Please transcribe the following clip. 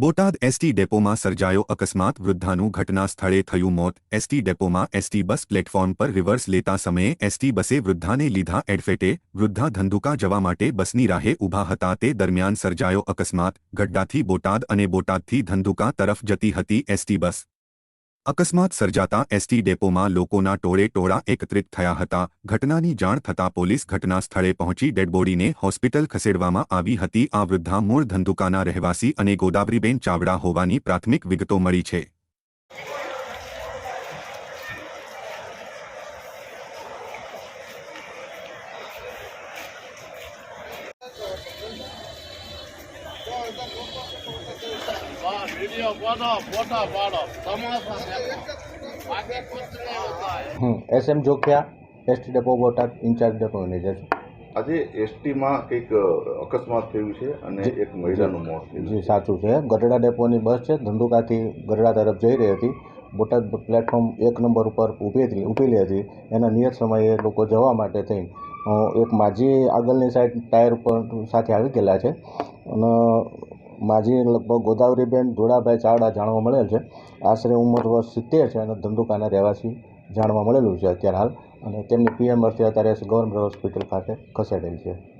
Botad ST ડેપોમાં સર્જાયો અકસ્માત. વૃદ્ધાનું ઘટના સ્થળે થયું મોત. એસટી ડેપોમાં એસટી બસ પ્લેટફોર્મ પર રિવર્સ લેતા સમયે એસટી બસે વૃદ્ધાને લીધા એડફેટે. વૃદ્ધા ધંધુકા જવા માટે બસની રાહે ઊભા હતા. તે દરમિયાન સર્જાયો અકસ્માત. ગઢડાથી બોટાદ અને બોટાદથી ધંધુકા તરફ જતી હતી એસટી બસ. અકસ્માત સર્જાતા એસટી ડેપોમાં લોકોના ટોળે ટોળા એકત્રિત થયા હતા. ઘટનાની જાણ થતાં પોલીસ ઘટના સ્થળે પહોંચી ડેડબોડીને હોસ્પિટલ ખસેડવામાં આવી હતી. આ વૃદ્ધા મૂળ ધંધુકાના રહેવાસી અને ગોદાવરીબેન ચાવડા હોવાની પ્રાથમિક વિગતો મળી છે. વાહ વીડિયો પાડો ફોટા પાડો. તમાશા દેખો આગે કુછ નહીં હોતા હમ S M Jokhya ST depot Botad incharge depot manager આજે એસટીમાં કંઈક અકસ્માત થયું છે અને એક મહિલાનું મોત છે. જી સાચું છે. ગઢડા ડેપોની બસ છે. ધંધુકાથી ગઢડા તરફ જઈ રહી હતી. બોટાદ પ્લેટફોર્મ એક નંબર ઉપર ઊભી હતી ઊભેલી હતી. એના નિયત સમયે લોકો જવા માટે થઈ એક માજી આગળની સાઈડ ટાયર ઉપર સાથે આવી ગયેલા છે. અને માજી લગભગ ગોદાવરીબેન, ધોળાભાઈ ચાવડા જાણવા મળેલ છે. આશરે ઉંમર વર્ષ સિત્તેર છે અને ધંધુકાના રહેવાસી જાણવા મળેલું છે અત્યારે હાલ. અને તેમની પીએમ અર્થે અત્યારે ગવર્મેન્ટ હોસ્પિટલ ખાતે ખસેડેલ છે.